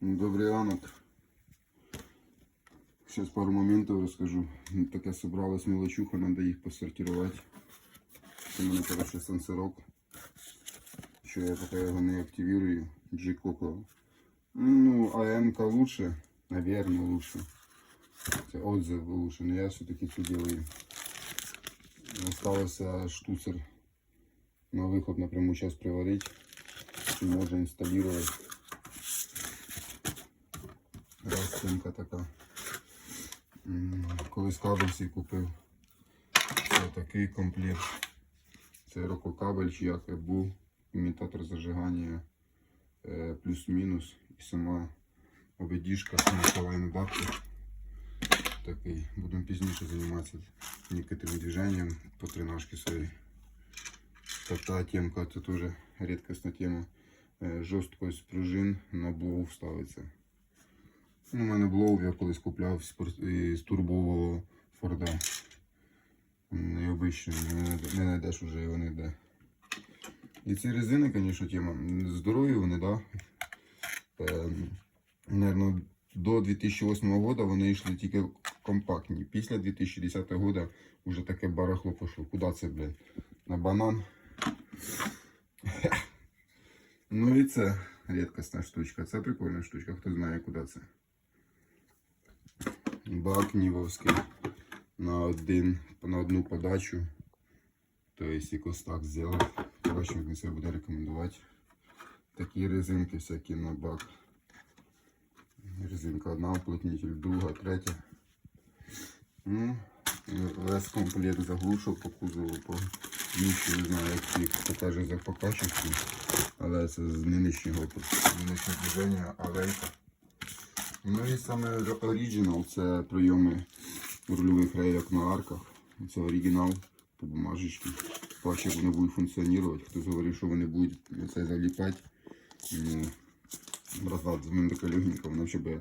Ну, Добрий ранок. Сейчас пару моментів розкажу. Таке собралась мелочуха, треба їх посортувати. Це мене коротше сенсорок. Що я поки його не активірую. G-Coco. Ну, АМК лучше, наверное, лучше. Це отзыв лучше, но я все-таки це делаю. Осталося штуцер на виход напряму час приварить. І можна інсталювати. Розцінка така. Колись кабельці купив. Це такий комплект. Це рококабель, чи як був, імітатор зажигання е, плюс-мінус і сама обидіжка на бабки. Такий. Будемо пізніше займатися некоторым движением по тренажке своей. Такая темка, это тоже редкостная тема. Е, Жорсткость пружин на блоу ставиться. Ну, у мене блоу я колись купляв з турбового Форда. Необичний, не знайдеш вже його ніде. І ці резини, звісно, тема. Здорові вони, да. Е, Наверно, до 2008 року вони йшли тільки компактні. Після 2010 року вже таке барахло пішло. Куди це, блядь? На банан. Ну і це рідкісна штучка. Це прикольна штучка, хто знає, куди це. Бак Нівовський на, один, на одну подачу. Тобто якось так зробити. Коротше, він це буде рекомендувати. Такі резинки всякі на бак. Резинка одна, уплотнитель, друга, третя. Ну, весь комплект заглушок по кузову, по нічого не знаю, як їх покаже за покачівки. Але це з нинішнього нинішнього движення алейка. Ну і саме оригінал це прийоми рульових рейок на арках. Це оригінал по бумажечці. Паче вони будуть функціонувати. Хтось говорив, що вони будуть це заліпати. Ну, братва, з мене така легенька, вона ще би